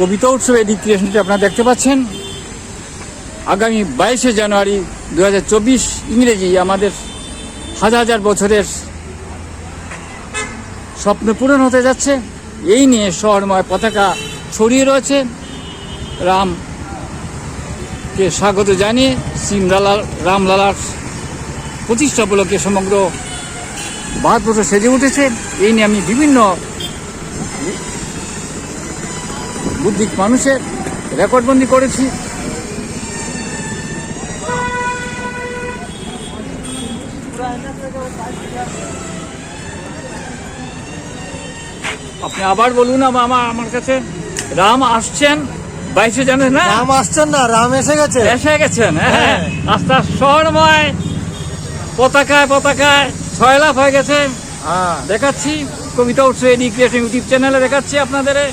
কবিতা উৎসব এডি ক্রিয়েশনটি আপনারা দেখতে পাচ্ছেন। আগামী বাইশে জানুয়ারি দু হাজার চব্বিশ ইংরেজি আমাদের হাজার হাজার বছরের স্বপ্ন পূরণ হতে যাচ্ছে। এই নিয়ে শহরময় পতাকা ছড়িয়ে রয়েছে। রামকে স্বাগত জানিয়ে সিমলালা, রামলালার প্রতিষ্ঠা উপলক্ষে সমগ্র ভারতবর্ষ সেজে উঠেছে। এই নিয়ে আমি বিভিন্ন বুদ্ধিক মানুষের রেকর্ডবন্দি করেছি। আপনি আবার বলুন আমা- আমার আমার কাছে রাম আসছেন। বাইশে জানেন না? রাম আসছেন না রাম এসে গেছে। এসে গেছেন হ্যাঁ রাস্তা শহরময় পতাকায় পতাকায় ছয়লাভ হয়ে গেছে। হ্যাঁ। দেখাচ্ছি কবিতা উৎসব এডি ক্রিয়েশন ইউটিউব চ্যানেলে দেখাচ্ছি আপনাদের।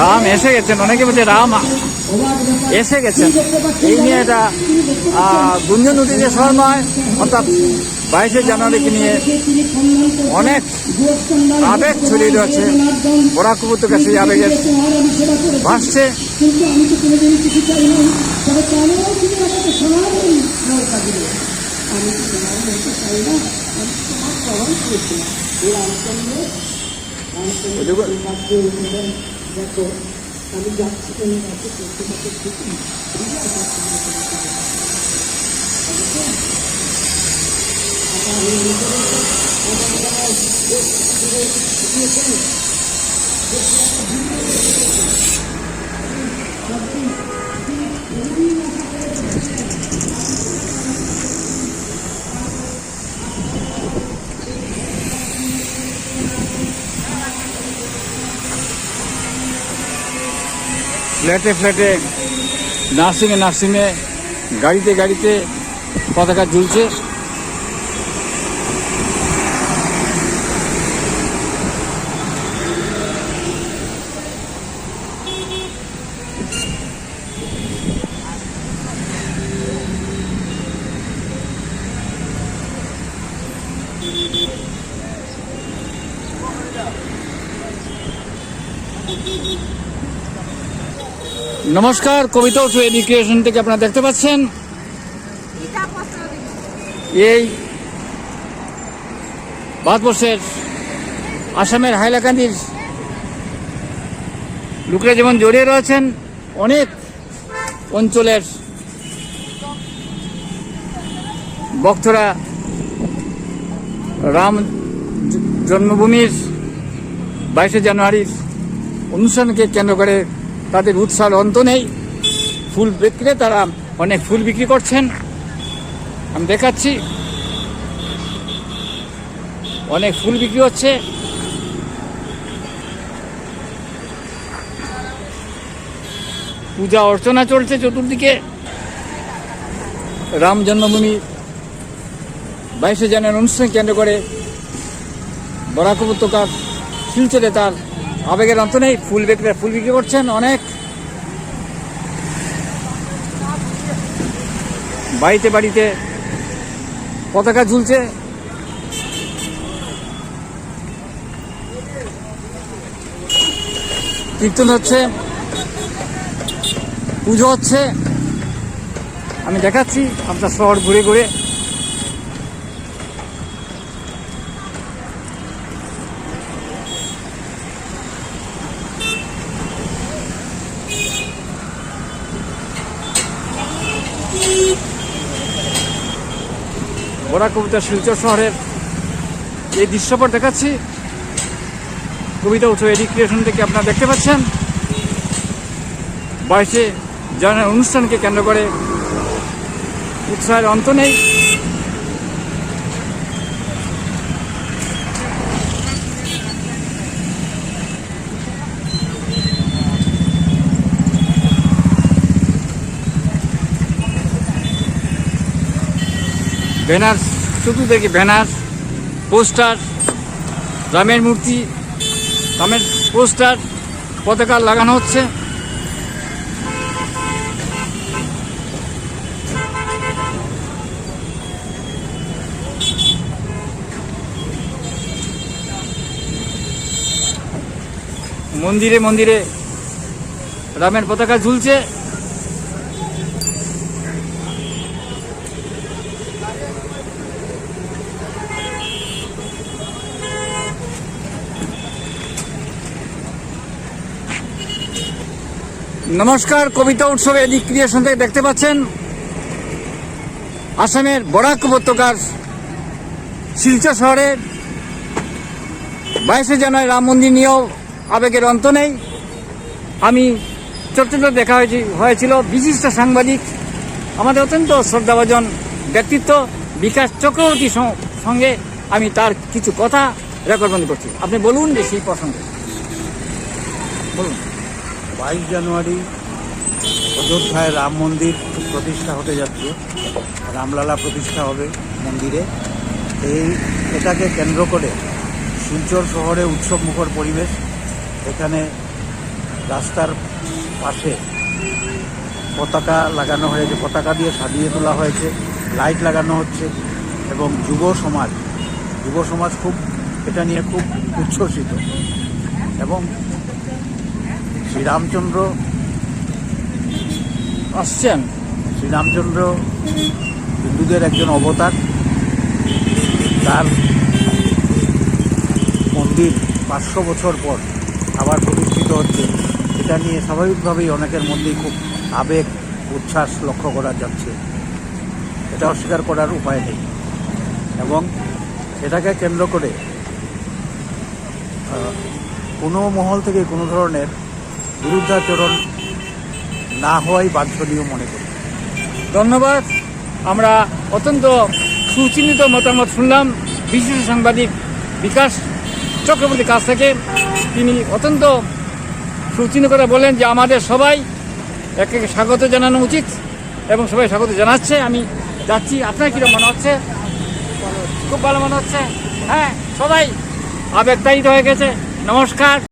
রাম এসে গেছেন, অনেকে বলছে রাম এসে গেছেন। এই নিয়ে এটা গুঞ্জন উঠেছে নয় অর্থাৎ বাইশে জানুয়ারিকে নিয়ে অনেক আবেগ ছড়িয়ে রয়েছে। বরাক উপত্যকা সেই আবেগের ভাসছে। আমি Kau juga Kami tidak Kami tidak Kami tidak Kami tidak Kami tidak Kami tidak Kami tidak Kami tidak Kami tidak Kami tidak ফ্ল্যাটে ফ্ল্যাটে নার্সিংয়ে নার্সিংয়ে গাড়িতে গাড়িতে পতাকা ঝুলছে। নমস্কার, কবিতা উৎসব এডুকেশন থেকে আপনারা দেখতে পাচ্ছেন। এই ভারতবর্ষের আসামের হাইলাকান্দির লোকেরা যেমন জড়িয়ে রয়েছেন, অনেক অঞ্চলের ভক্তরা রাম জন্মভূমির বাইশে জানুয়ারির অনুষ্ঠানকে কেন্দ্র করে তাদের উৎসাহের অন্ত নেই। ফুল বিক্রি তারা অনেক ফুল বিক্রি করছেন। আমি দেখাচ্ছি। অনেক ফুল বিক্রি হচ্ছে। পূজা অর্চনা চলছে চতুর্দিকে। রাম জন্মভূমি বাইশে জানুয়ারি অনুষ্ঠান কেন্দ্র করে বরাক উপত্যকার শিলচরে তার আবেগের অন্ত নেই, ফুল বিক্রি ফুল বিক্রি করছেন অনেক। বাড়িতে বাড়িতে পতাকা ঝুলছে। কীর্তন হচ্ছে, পুজো হচ্ছে। আমি দেখাচ্ছি, আপনার শহর ঘুরে ঘুরে। বড়া কবিতা শিলচর শহরের এই দৃশ্যপট দেখাচ্ছি। কবিতা উৎসব এডি ক্রিয়েশন থেকে আপনারা দেখতে পাচ্ছেন। বাইশে জানার অনুষ্ঠানকে কেন্দ্র করে, উৎসাহের অন্ত নেই। ব্যানার চতুর্দিকে ব্যানার পোস্টার, রামের মূর্তি, রামের পোস্টার, পতাকা লাগানো হচ্ছে। মন্দিরে মন্দিরে রামের পতাকা ঝুলছে। নমস্কার, কবিতা উৎসবে এদিক ক্রিয়েশন থেকে দেখতে পাচ্ছেন আসামের বরাক উপত্যকার শিলচর শহরের বাইশে জানুয়ারি রাম মন্দির নিয়েও আবেগের অন্ত নেই। আমি চট্টগ্রামে দেখা হয়েছি, হয়েছিল বিশিষ্ট সাংবাদিক, আমাদের অত্যন্ত শ্রদ্ধাভাজন ব্যক্তিত্ব বিকাশ চক্রবর্তীর সং- সঙ্গে আমি তার কিছু কথা রেকর্ডবন্দি করছি। আপনি বলুন যে সেই প্রসঙ্গে। বলুন। বাইশ জানুয়ারি অযোধ্যায় রাম মন্দির প্রতিষ্ঠা হতে যাচ্ছে। রামলালা প্রতিষ্ঠা হবে মন্দিরে। এই এটাকে কেন্দ্র করে শিলচর শহরে উৎসব মুখর পরিবেশ। এখানে রাস্তার পাশে পতাকা লাগানো হয়েছে, পতাকা দিয়ে সাজিয়ে তোলা হয়েছে, লাইট লাগানো হচ্ছে এবং যুব সমাজ যুব সমাজ খুব, এটা নিয়ে খুব উচ্ছ্বসিত। এবং শ্রীরামচন্দ্র আসছেন? শ্রীরামচন্দ্র হিন্দুদের একজন অবতার। তার মন্দির পাঁচশো বছর পর আবার প্রতিষ্ঠিত হচ্ছে। এটা নিয়ে স্বাভাবিকভাবেই অনেকের মধ্যেই খুব আবেগ উচ্ছ্বাস লক্ষ্য করা যাচ্ছে। এটা অস্বীকার করার উপায় নেই। এবং এটাকে কেন্দ্র করে কোনো মহল থেকে কোনো ধরনের বিরুদ্ধাচরণ না হওয়াই বাঞ্ছনীয় মনে করি। ধন্যবাদ। আমরা অত্যন্ত সুচিন্তিত মতামত শুনলাম। বিশিষ্ট সাংবাদিক বিকাশ চক্রবর্তীর কাছ থেকে। তিনি অত্যন্ত সুচিন্তিত করে বলেন যে, আমাদের সবাই একে স্বাগত জানানো উচিত এবং সবাই স্বাগত জানাচ্ছে। আমি যাচ্ছি। আপনার কীরকম মনে হচ্ছে? খুব ভালো মনে হচ্ছে। হ্যাঁ সবাই আবেগতায়িত হয়ে গেছে। নমস্কার।